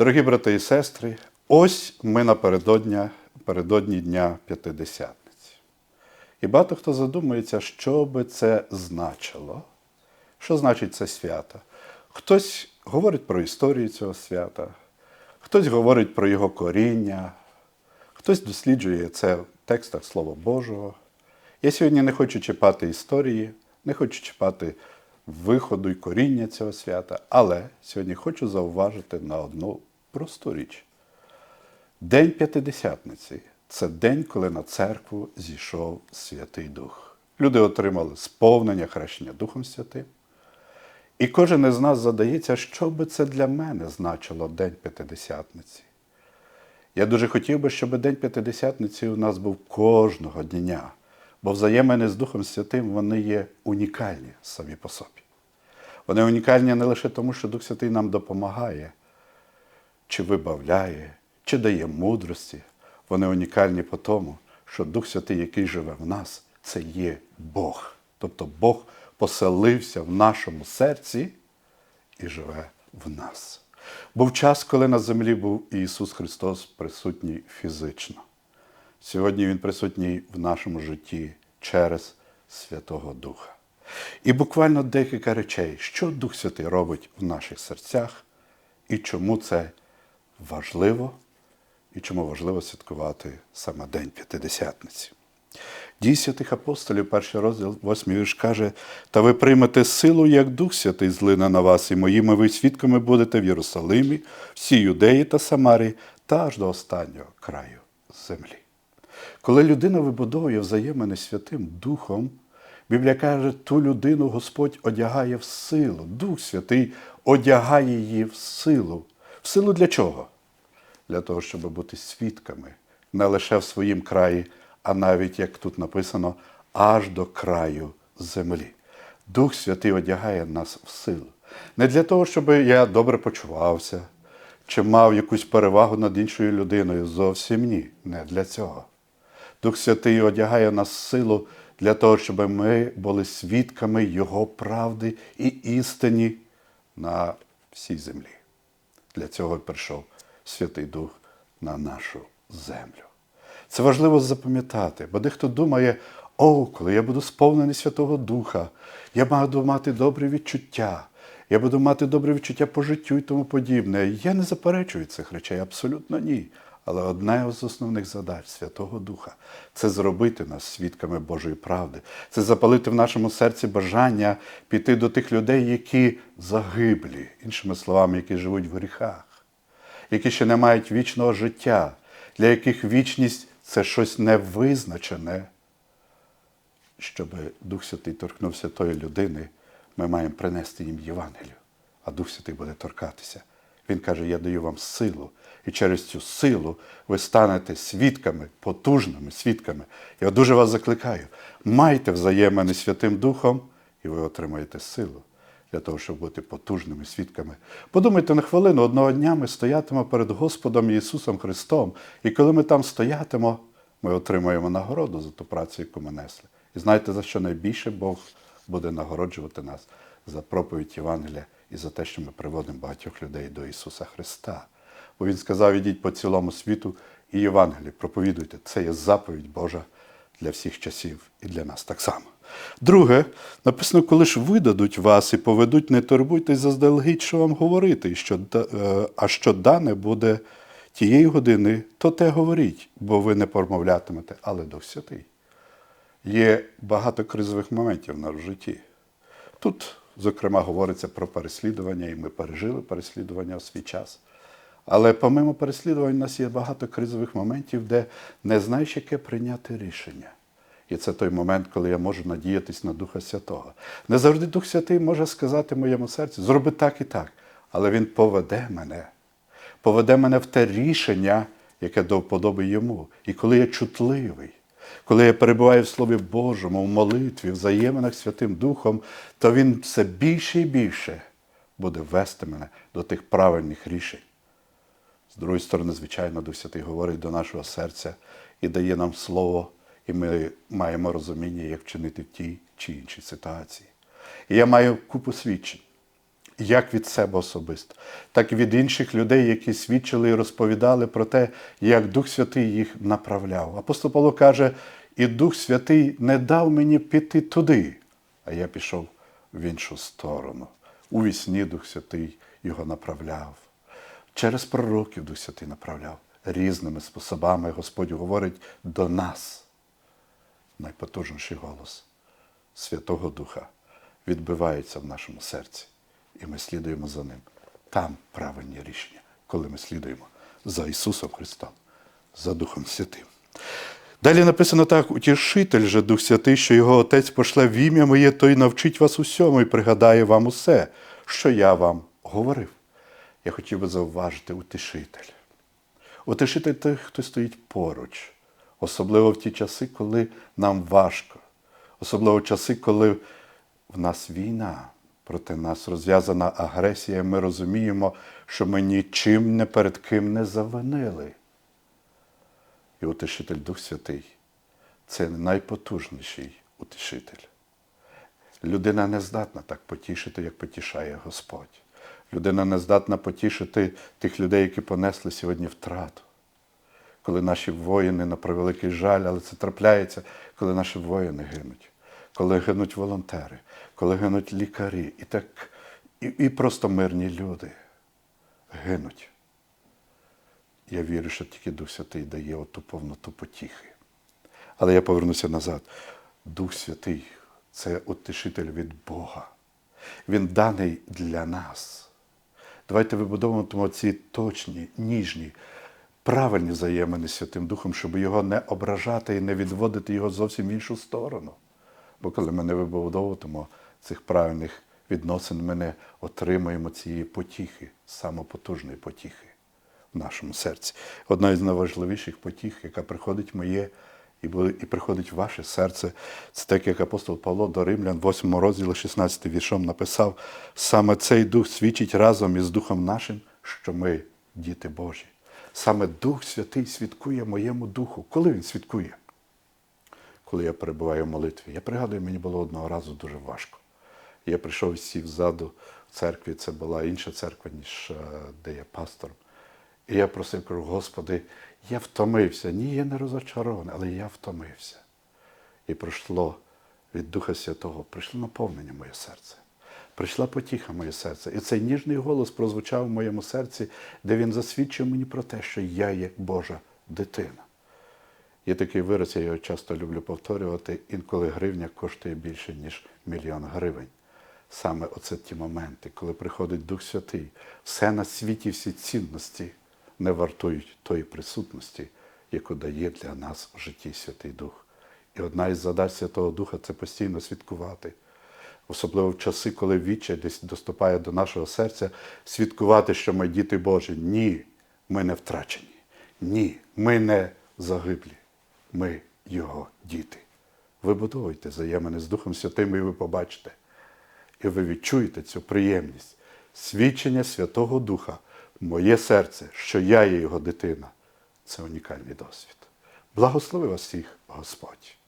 Дорогі брати і сестри, ось ми напередодні передодні Дня П'ятидесятниці. І багато хто задумується, що би це значило, що значить це свято. Хтось говорить про історію цього свята, хтось говорить про його коріння, хтось досліджує це в текстах Слова Божого. Я сьогодні не хочу чіпати історії, не хочу чіпати виходу і коріння цього свята, але сьогодні хочу зауважити на одну просту річ. День П'ятидесятниці це день, коли на церкву зійшов Святий Дух. Люди отримали сповнення хрещення Духом Святим. І кожен із нас задається, що би це для мене значило День П'ятидесятниці. Я дуже хотів би, щоб День П'ятидесятниці у нас був кожного дня, бо взаємини з Духом Святим вони є унікальні самі по собі. Вони унікальні не лише тому, що Дух Святий нам допомагає, чи вибавляє, чи дає мудрості. Вони унікальні по тому, що Дух Святий, який живе в нас, це є Бог. Тобто Бог поселився в нашому серці і живе в нас. Був час, коли на землі був Ісус Христос присутній фізично. Сьогодні Він присутній в нашому житті через Святого Духа. І буквально декілька речей, що Дух Святий робить в наших серцях, і чому це важливо, і чому важливо святкувати саме День П'ятидесятниці. Дій святих апостолів, перший розділ, восьмий вірш каже, та ви приймете силу, як Дух Святий злине на вас, і моїми ви свідками будете в Єрусалимі, всій Юдеї та Самарії, та аж до останнього краю землі. Коли людина вибудовує взаємини Святим Духом, Біблія каже, ту людину Господь одягає в силу. Дух Святий одягає її в силу. В силу для чого? Для того, щоб бути свідками не лише в своїм краї, а навіть, як тут написано, аж до краю землі. Дух Святий одягає нас в силу. Не для того, щоб я добре почувався, чи мав якусь перевагу над іншою людиною. Зовсім ні, не для цього. Дух Святий одягає нас в силу для того, щоб ми були свідками Його правди і істині на всій землі. Для цього прийшов Святий Дух на нашу землю. Це важливо запам'ятати, бо дехто думає, о, коли я буду сповнений Святого Духа, я буду мати добре відчуття, я буду мати добре відчуття по життю і тому подібне. Я не заперечую цих речей, абсолютно ні. Але одна з основних задач Святого Духа це зробити нас свідками Божої правди, це запалити в нашому серці бажання піти до тих людей, які загиблі, іншими словами, які живуть в гріхах, які ще не мають вічного життя, для яких вічність це щось невизначене. Щоб Дух Святий торкнувся тої людини, ми маємо принести їм Євангелію, а Дух Святий буде торкатися. Він каже: Я даю вам силу, і через цю силу ви станете свідками, потужними свідками. Я дуже вас закликаю, майте взаємини Святим Духом, і ви отримаєте силу для того, щоб бути потужними свідками. Подумайте на хвилину, одного дня ми стоятимо перед Господом Ісусом Христом, і коли ми там стоятимо, ми отримаємо нагороду за ту працю, яку ми несли. І знаєте, за що найбільше Бог буде нагороджувати нас за проповідь Євангелія і за те, що ми приводимо багатьох людей до Ісуса Христа. Бо Він сказав: ідіть по цілому світу і Євангелії, проповідуйте. Це є заповідь Божа для всіх часів і для нас так само. Друге, написано, коли ж видадуть вас і поведуть, не турбуйтесь заздалегідь, що вам говорити, що, е, а що дане буде тієї години, то те говоріть, бо ви не промовлятимете, але Дух Святий. Є багато кризових моментів в нас в житті. Тут, зокрема, говориться про переслідування, і ми пережили переслідування в свій час. Але помимо переслідувань, у нас є багато кризових моментів, де не знаєш, яке прийняти рішення. І це той момент, коли я можу надіятись на Духа Святого. Не завжди Дух Святий може сказати моєму серцю, зроби так і так, але Він поведе мене, поведе мене в те рішення, яке до вподоби йому. І коли я чутливий, коли я перебуваю в Слові Божому, в молитві, в взаєминах Святим Духом, то Він все більше і більше буде вести мене до тих правильних рішень. З другої сторони, звичайно, Дух Святий говорить до нашого серця і дає нам слово, і ми маємо розуміння, як вчинити в тій чи іншій ситуації. І я маю купу свідчень. як від себе особисто, так і від інших людей, які свідчили і розповідали про те, як Дух Святий їх направляв. Апостол Павло каже: і Дух Святий не дав мені піти туди, а я пішов в іншу сторону. У вісні Дух Святий його направляв. Через пророків Дух Святий направляв. Різними способами Господь говорить до нас. Найпотужніший голос Святого Духа відбивається в нашому серці, і ми слідуємо за ним. Там правильні рішення, коли ми слідуємо за Ісусом Христом, за Духом Святим. Далі написано так: утішитель же Дух Святий, що його Отець пошле в ім'я моє, той навчить вас усьому і пригадає вам усе, що я вам говорив. Я хотів би зауважити утішитель. Утешитель той, хто стоїть поруч, особливо в ті часи, коли нам важко, особливо в часи, коли в нас війна, проти нас розв'язана агресія, ми розуміємо, що ми нічим не перед ким не завинили. І утешитель Дух Святий це найпотужніший утешитель. Людина не здатна так потішити, як потішає Господь. Людина не здатна потішити тих людей, які понесли сьогодні втрату. Коли наші воїни на превеликий жаль, але це трапляється, коли наші воїни гинуть, коли гинуть волонтери, коли гинуть лікарі, і так, і, і просто мирні люди гинуть. Я вірю, що тільки Дух Святий дає оту повноту потіхи. Але я повернуся назад. Дух Святий це утешитель від Бога. Він даний для нас. Давайте вибудовуємо ці точні, ніжні, правильні взаємини з Святим Духом, щоб його не ображати і не відводити його зовсім в іншу сторону. Бо коли ми не вибудовуємо цих правильних відносин, ми не отримаємо цієї потіхи, самопотужної потіхи в нашому серці. Одна із найважливіших потіх, яка приходить в моє і і приходить ваше серце, це так, як апостол Павло до Римлян, 8 розділі, 16 віршом написав: саме цей дух свідчить разом із Духом нашим, що ми діти Божі. Саме Дух Святий свідкує моєму духу. Коли він свідкує? Коли я перебуваю в молитві. Я пригадую, мені було одного разу дуже важко. Я прийшов і сів ззаду в церкві, це була інша церква, ніж е, де я пастором. І я просив, кажу, Господи, я втомився. Ні, я не розочарований, але я втомився. І прийшло від Духа Святого, прийшло наповнення моє серце. Прийшла потіха моє серце. І цей ніжний голос прозвучав в моєму серці, де він засвідчив мені про те, що я є Божа дитина. Є такий вираз, я його часто люблю повторювати, інколи гривня коштує більше, ніж мільйон гривень. Саме оце ті моменти, коли приходить Дух Святий, все на світі, всі цінності не вартують тої присутності, яку дає для нас в житті Святий Дух. І одна із задач Святого Духа це постійно свідкувати. Особливо в часи, коли відчай десь доступає до нашого серця, свідкувати, що ми діти Божі. Ні, ми не втрачені. Ні, ми не загиблі. Ми Його діти. Вибудовуйте взаємини з Духом Святим, і ви побачите. І ви відчуєте цю приємність, свідчення Святого Духа моє серце, що я є його дитина. Це унікальний досвід. Благослови вас всіх, Господь.